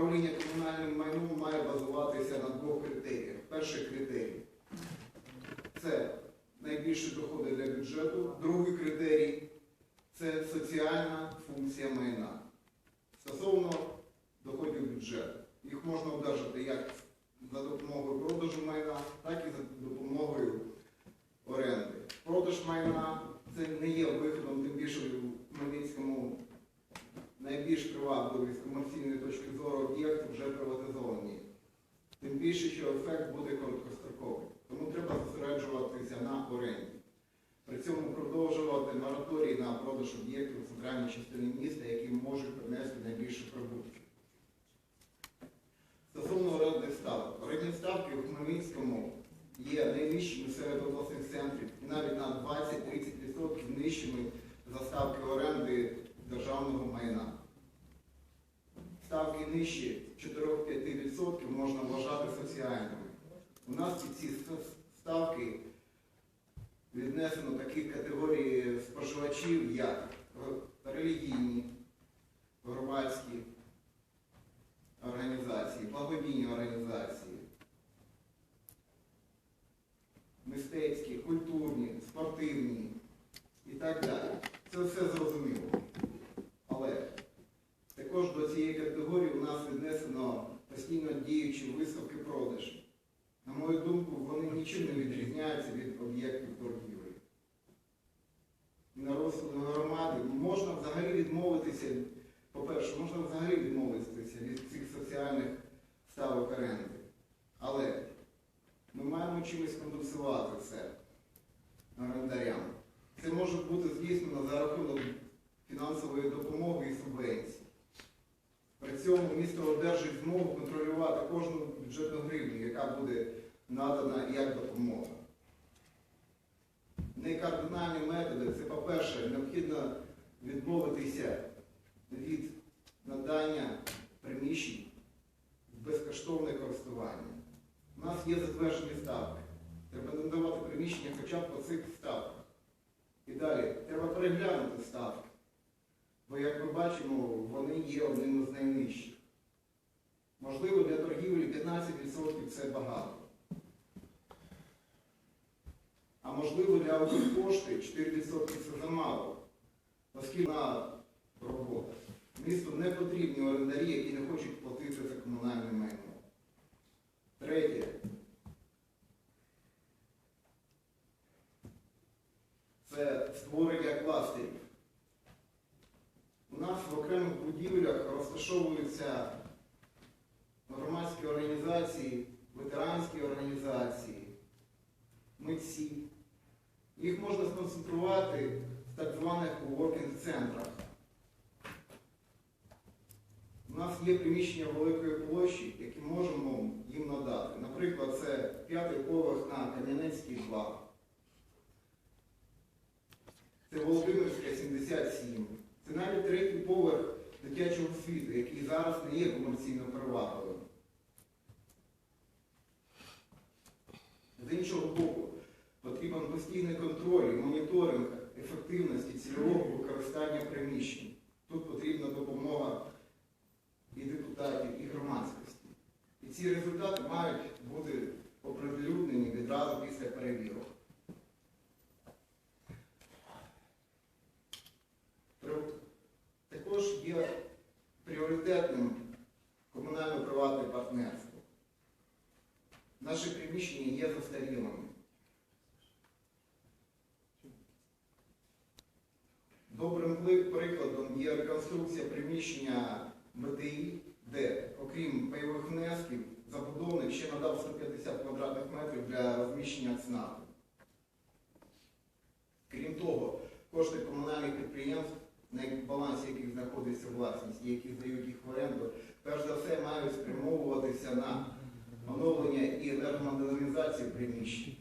управління комунальним майном має базуватися на двох критеріях. Перший критерій це найбільші доходи для бюджету. Другий критерій це соціальна функція майна. Стосовно доходів бюджету. Їх можна одержати як за допомогою продажу майна, так і за допомогою оренди. Продаж майна це не є виходом, тим більше в Хмельницькому найбільш привабливий комерційної точки зору об'єкт вже приватизований. Тим більше, що ефект буде короткостроковий. Тому треба зосереджуватися на оренді. При цьому продовжувати мораторій на продаж об'єктів у центральній частині міста, які можуть принести найбільше прибутки. Стосовно орендних ставок. Орендні ставки у Хмельницькому є найнижчими серед обласних центрів і навіть на 20-30% нижчими за ставки оренди державного майна. Ставки нижчі 4-5% можна вважати соціальними. У нас під ці ставки віднесено такі категорії споживачів, як релігійні, громадські організації, благодійні організації, мистецькі, культурні, спортивні і так далі. Це все зрозуміло. Але також до цієї категорії у нас віднесено постійно діючі виставки продажі. На мою думку, вони нічим не відрізняються від об'єктів торгівлі. На розсуд громади можна взагалі відмовитися, по-перше, можна взагалі відмовитися від цих соціальних ставок оренди. Але ми маємо чимось компенсувати це орендарям. Це може бути здійснено за рахунок фінансової допомоги і субвенцій. При цьому місто одержить змогу контролювати кожну бюджетну гривню, яка буде надана як допомога. Некардинальні методи це, по-перше, необхідно відмовитися від надання приміщень в безкоштовне користування. У нас є затверджені ставки. Треба надавати приміщення хоча б по цих ставках. І далі треба переглянути ставки. Бо, як ми бачимо, вони є одним з найнижчих. Можливо, для торгівлі 15% це багато. А можливо, для Укрпошти 4% це замало, оскільки на робота. Місту не потрібні орендарі, які не хочуть платити за комунальне майно. Третє. Це створення кластерів. У нас в окремих будівлях розташовуються громадські організації, ветеранські організації, митці. Їх можна сконцентрувати в так званих воркінг-центрах. У нас є приміщення великої площі, які можемо їм надати. Наприклад, це п'ятий поверх на Кам'янецькій 2. Це Володимирська 77. Це навіть третій поверх дитячого світу, який зараз не є комерційно привабливим. Постійний контроль і моніторинг ефективності цільового використання приміщень. Тут потрібна допомога і депутатів, і громадськості. І ці результати мають бути оприлюднені відразу після перевірок. Також є пріоритетним комунально-приватне партнерство. Наші приміщення є застарілими. Прикладом є реконструкція приміщення БТІ, де, окрім пайових внесків, забудовник ще надав 150 квадратних метрів для розміщення ЦНАПу. Крім того, кошти комунальних підприємств, на балансі яких знаходиться власність і які здають їх в оренду, перш за все мають спрямовуватися на оновлення і енергомодернізацію приміщень.